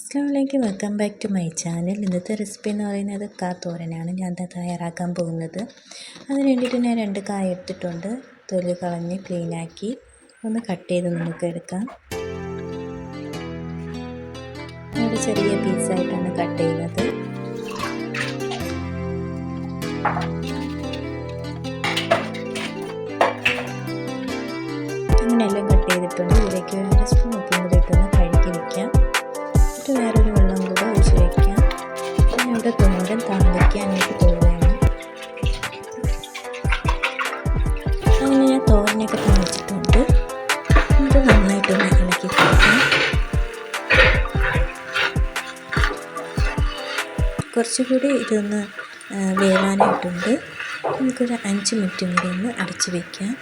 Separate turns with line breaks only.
അസ്ലാമലൈക്കും welcome back to my channel. ഇന്നത്തെ recipe എന്ന് പറയുന്നത് കാ തോരനാണ്. ഞാൻ തയ്യാറാക്കാൻ പോകുന്നത്. അതിന് വേണ്ടിയിട്ട് ഞാൻ രണ്ട് കായ എടുത്തിട്ടുണ്ട്. തൊലി കളഞ്ഞ് ക്ലീനാക്കി ഒന്ന് കട്ട് ചെയ്ത് നമുക്ക് എടുക്കാം. ഒരു ചെറിയ പീസായിട്ടാണ് കട്ട് ചെയ്യുന്നത്. അങ്ങനെയെല്ലാം കട്ട് ചെയ്തിട്ടുണ്ട്. ഇതിലേക്ക് വേറൊരു വെള്ളം കൂടെ ഒഴിച്ച് വയ്ക്കാം പിന്നെ ഇവിടെ തോരൻ താളിക്കാനായിട്ട് പോവുകയാണ്. അങ്ങനെ ഞാൻ തോരനൊക്കെ തളിച്ചിട്ടുണ്ട് ഇത് നന്നായിട്ടൊന്ന് ഇളക്കി കൊടുക്കാം. കുറച്ചുകൂടി ഇതൊന്ന് വേവാനായിട്ടുണ്ട്. നമുക്കൊരു അഞ്ച് മിനിറ്റും കൂടി ഒന്ന് അടച്ച് വയ്ക്കാം